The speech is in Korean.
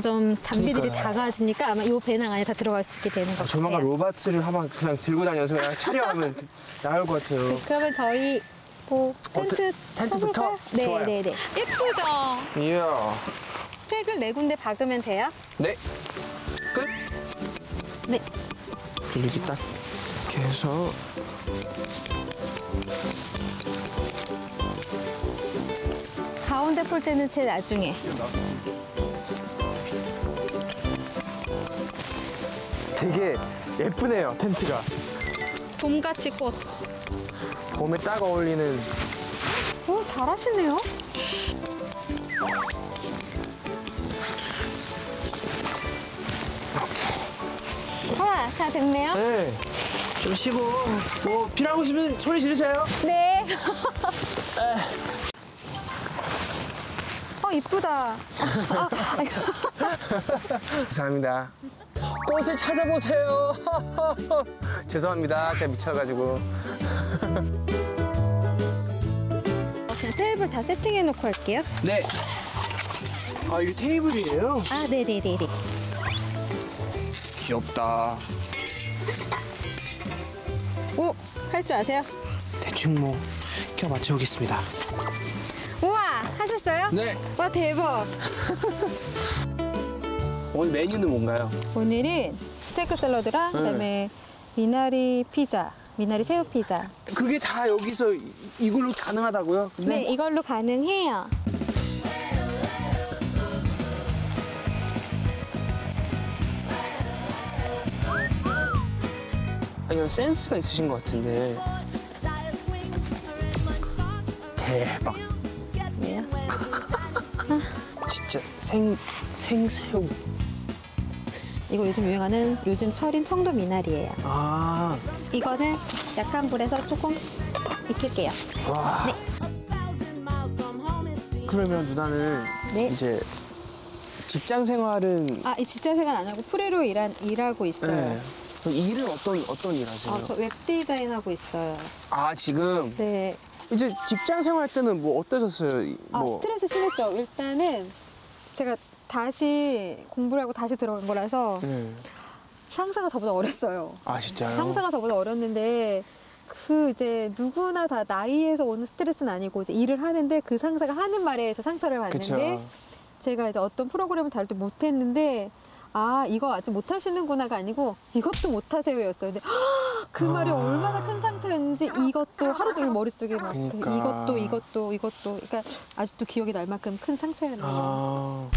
점점 장비들이 그러니까요. 작아지니까 아마 이 배낭 안에 다 들어갈 수 있게 되는 것 같아요. 조만간 로바트를 한번 그냥 들고 다녀서 그냥 촬영하면 나을 것 같아요. 그러면 저희 뭐 어, 텐트 텐- 텐트부터? 네, 좋아요. 네, 네. 예쁘죠? 이야. 택을 네 군데 박으면 돼요. 네. 끝. 네. 이렇게 딱 해서 가운데 폴대는 제 나중에. 되게 예쁘네요 텐트가 봄같이 꽃. 봄에 딱 어울리는 오, 잘하시네요. 와, 다 됐네요. 네. 좀 쉬고 뭐 필요하고 싶으면 소리 지르세요. 네. 어, 이쁘다. 아. 감사합니다. 꽃을 찾아보세요. 죄송합니다. 제가 미쳐가지고. 그냥 테이블 다 세팅해 놓고 할게요. 네. 아 이게 테이블이에요? 아, 네네네네. 귀엽다. 오, 할 줄 아세요? 대충 뭐 껴 맞춰보겠습니다. 우와, 하셨어요? 네. 와, 대박. 오늘 메뉴는 뭔가요? 오늘은 스테이크 샐러드랑 네. 그다음에 미나리 피자, 미나리 새우 피자. 그게 다 여기서 이- 이걸로 가능하다고요? 네, 이걸로 가능해요. 아니요 센스가 있으신 것 같은데. 대박. 왜요? 진짜 생 생새우. 이거 요즘 유행하는 요즘 철인 청도 미나리예요. 아. 이거는 약한 불에서 조금 익힐게요. 와. 네. 그러면 누나는 네. 이제 직장 생활은 아, 이 진짜 생각 안 하고 프리로 일한, 일하고 있어요. 네. 그럼 일은 어떤 어떤 일 하세요? 아, 저 웹 디자인 하고 있어요. 아 지금 네. 이제 직장 생활 때는 뭐 어떠셨어요? 이- 아, 뭐 스트레스 심했죠. 일단은 제가 다시 공부를 하고 다시 들어간 거라서 네. 상사가 저보다 어렸어요. 아 진짜요? 상사가 저보다 어렸는데 그 이제 누구나 다 나이에서 오는 스트레스는 아니고 이제 일을 하는데 그 상사가 하는 말에 의해서 상처를 받는데 그쵸. 제가 이제 어떤 프로그램을 다룰 때 못했는데 아 이거 아직 못하시는구나가 아니고 이것도 못하세요였어요. 근데 그 말이 아. 얼마나 큰 상처였는지 이것도 하루 종일 머릿속에 막그 그러니까. 이것도 이것도 이것도 그러니까 아직도 기억이 날 만큼 큰 상처였네요. 아